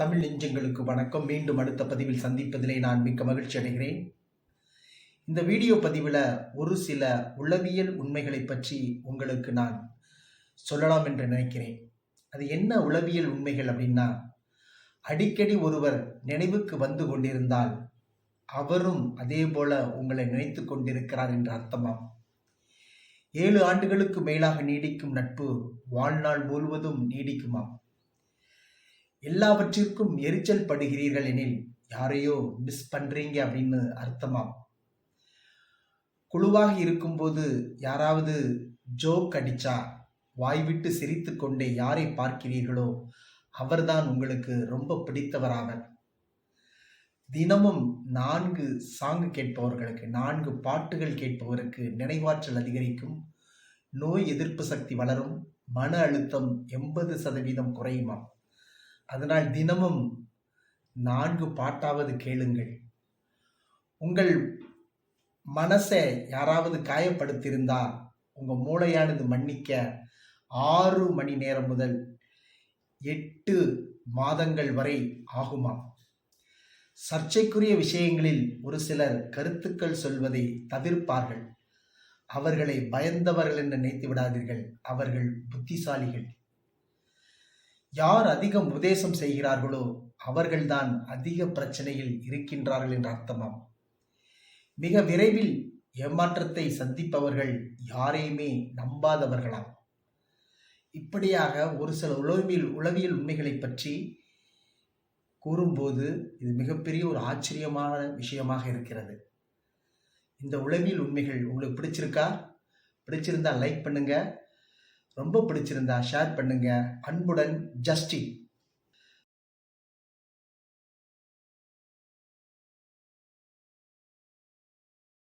தமிழ் நெஞ்சங்களுக்கு வணக்கம். மீண்டும் அடுத்த பதிவில் சந்திப்பதிலே நான் மிக்க மகிழ்ச்சி அடைகிறேன். இந்த வீடியோ பதிவில் ஒரு சில உளவியல் உண்மைகளை பற்றி உங்களுக்கு நான் சொல்லலாம் என்று நினைக்கிறேன். அது என்ன உளவியல் உண்மைகள் அப்படின்னா அடிக்கடி ஒருவர் நினைவுக்கு வந்து கொண்டிருந்தால் அவரும் அதே போல உங்களை நினைத்து கொண்டிருக்கிறார் என்று அர்த்தமாம். ஏழு ஆண்டுகளுக்கு மேலாக நீடிக்கும் நட்பு வாழ்நாள் முழுவதும் நீடிக்குமாம். எல்லாவற்றிற்கும் எரிச்சல் படுகிறீர்கள் எனில் யாரையோ மிஸ் பண்றீங்க அப்படின்னு அர்த்தமாம் குழுவாக இருக்கும்போது யாராவது ஜோக் அடிச்சா வாய்விட்டு சிரித்து கொண்டே யாரை பார்க்கிறீர்களோ அவர்தான் உங்களுக்கு ரொம்ப பிடித்தவராவர் தினமும் நான்கு சாங் கேட்பவர்களுக்கு நான்கு பாட்டுகள் கேட்பவருக்கு நினைவாற்றல் அதிகரிக்கும் நோய் எதிர்ப்பு சக்தி வளரும் மன அழுத்தம் எண்பது சதவீதம் குறையுமாம் அதனால் தினமும் நான்கு பாட்டாவது கேளுங்கள். உங்கள் மனசை யாராவது காயப்படுத்தியிருந்தா உங்கள் மூளையானது மன்னிக்க ஆறு மணி நேரம் முதல் எட்டு மாதங்கள் வரை ஆகுமாம். சர்ச்சைக்குரிய விஷயங்களில் ஒரு சிலர் கருத்துக்கள் சொல்வதை தவிர்ப்பார்கள். அவர்களை பயந்தவர்கள் என்று நினைத்து விடாதீர்கள். அவர்கள் புத்திசாலிகள். யார் அதிகம் உபதேசம் செய்கிறார்களோ அவர்கள்தான் அதிக பிரச்சனையில் இருக்கின்றார்கள் என்ற அர்த்தமாம். மிக விரைவில் ஏமாற்றத்தை சந்திப்பவர்கள் யாரையுமே நம்பாதவர்களாம். இப்படியாக ஒரு சில உளவியல் உளவியல் உண்மைகளை பற்றி கூறும்போது இது மிகப்பெரிய ஒரு ஆச்சரியமான விஷயமாக இருக்கிறது. இந்த உளவியல் உண்மைகள் உங்களுக்கு பிடிச்சிருக்கா? பிடிச்சிருந்தா லைக் பண்ணுங்கள் ரொம்ப பிடிச்சிருந்தா ஷேர் பண்ணுங்க. அன்புடன் ஜஸ்டி.